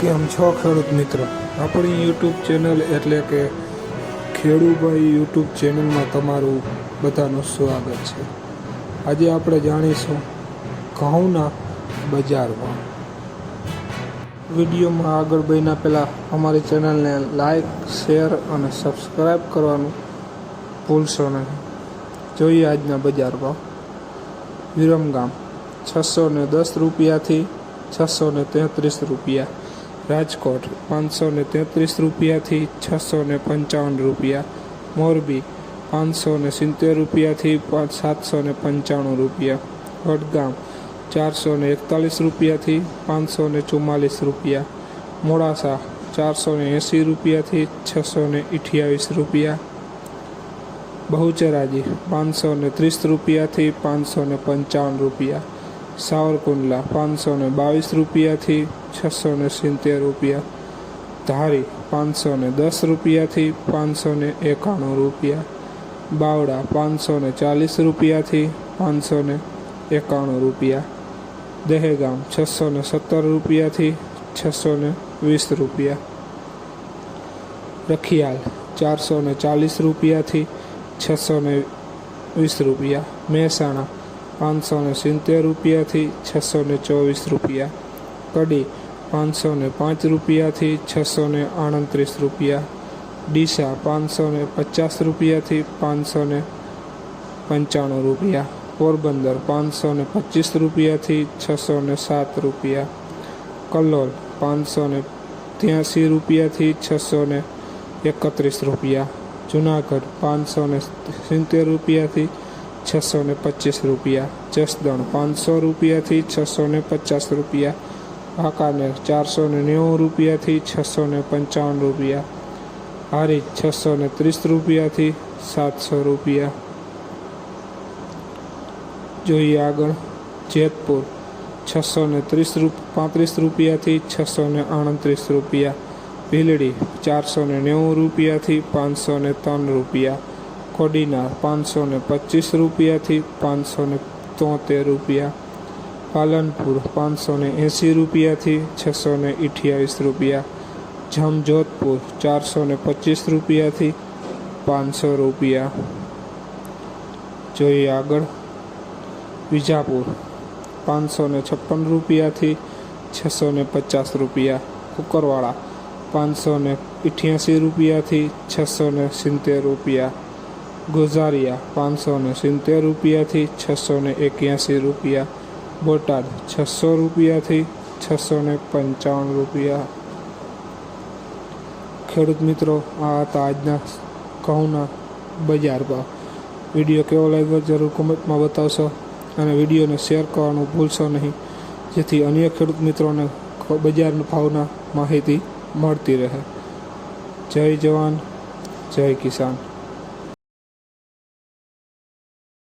કેમ છો ખેડૂત મિત્રો. આપણી યુટ્યુબ ચેનલ એટલે કે ખેડૂભાઈ યુટ્યુબ ચેનલમાં તમારું બધાનું સ્વાગત છે. આજે આપણે જાણીશું ઘઉંના બજારમાં. વિડીયોમાં આગળ બન્યા પહેલાં અમારી ચેનલને લાઈક, શેર અને સબસ્ક્રાઈબ કરવાનું ભૂલશો નહીં. જોઈએ આજના બજાર ભાવ વિરમગામ, છસો ને દસ રૂપિયાથી છસો ને તેત્રીસ રૂપિયા. રાજકોટ પાંચસો ને તેત્રીસ રૂપિયાથી છસો ને પંચાવન રૂપિયા. મોરબી પાંચસો ને સિત્તેર રૂપિયાથી સાતસો ને પંચાણું રૂપિયા. વડગામ ચારસો ને એકતાલીસ રૂપિયાથી પાંચસો ને ચુમ્માલીસ રૂપિયા. મોડાસા ચારસો ને એંસી રૂપિયાથી છસો ને અઠ્યાવીસ રૂપિયા. બહુચરાજી પાંચસો ને ત્રીસ રૂપિયાથી પાંચસો ને પંચાવન રૂપિયા. સાવરકુંડલા પાંચસો ને બાવીસ રૂપિયાથી છસો ને સિત્તેર રૂપિયા ધારી પાંચસો ને દસ રૂપિયાથી પાંચસો ને એકાણું રૂપિયા બાવડા પાંચસો ને ચાલીસ રૂપિયાથી પાંચસો ને એકાણું રૂપિયા દહેગામ છસો ને સત્તર રૂપિયાથી છસો ને વીસ રૂપિયા રખિયાલ ચારસો ને ચાલીસ રૂપિયાથી છસો ને વીસ રૂપિયા મહેસાણા પાંચસો ને સિત્તેર રૂપિયાથી છસો ને ચોવીસ રૂપિયા. કડી પાંચસો ને પાંચ રૂપિયાથી છસો ને આડત્રીસ રૂપિયા. ડીસા પાંચસો ને પચાસ રૂપિયાથી પાંચસો ને પંચાણું રૂપિયા. પોરબંદર પાંચસો ને પચીસ રૂપિયાથી છસો ને સાત રૂપિયા. કલ્લોલ પાંચસો ને ત્યાંસી રૂપિયાથી છસો ને એકત્રીસ રૂપિયા. જુનાગઢ પાંચસો ને સિત્તેર રૂપિયાથી છસો ને પચીસ રૂપિયા જસદણ પાંચસો રૂપિયાથી છસો ને પચાસ રૂપિયા વાંકાનેર ચારસો ને નેવું રૂપિયાથી છસો ને પંચાવન રૂપિયા હારીજ છસો ને ત્રીસ રૂપિયાથી સાતસો રૂપિયા જોઈએ આગળ જેતપુર છસો ને ત્રીસ રૂપ પાંત્રીસ રૂપિયાથી છસો ને આડત્રીસ રૂપિયા ભીલડી ચારસો ને નેવું રૂપિયાથી પાંચસો ને ત્રણ રૂપિયા કોડીનાર પાંચસો ને પચીસ રૂપિયાથી પાંચસો ને તોતેર રૂપિયા. પાલનપુર પાંચસો ને એંસી રૂપિયાથી છસો ને અઠ્યાવીસ રૂપિયા. જમજોધપુર ચારસો ને પચીસ રૂપિયાથી પાંચસો રૂપિયા. જોઈએ આગળ. વિજાપુર પાંચસો ને છપ્પન રૂપિયાથી છસો ને પચાસ રૂપિયા. કુકરવાળા પાંચસો ને અઠ્યાસી રૂપિયાથી છસો ને સિત્તેર રૂપિયા. ગોઝારિયા પાંચસો ને સિત્તેર રૂપિયાથી છસો ને એક્યાસી રૂપિયા, બોટાદ છસો રૂપિયાથી છસો ને પંચાવન રૂપિયા. ખેડૂત મિત્રો, આ હતા આજના ઘઉંના બજાર ભાવ. વીડિયો કેવો લાગ્યો જરૂર કોમેન્ટમાં બતાવશો અને વિડીયોને શેર કરવાનું ભૂલશો નહીં, જેથી અન્ય ખેડૂત મિત્રોને બજારના ભાવના માહિતી મળતી રહે. જય જવાન, જય કિસાન.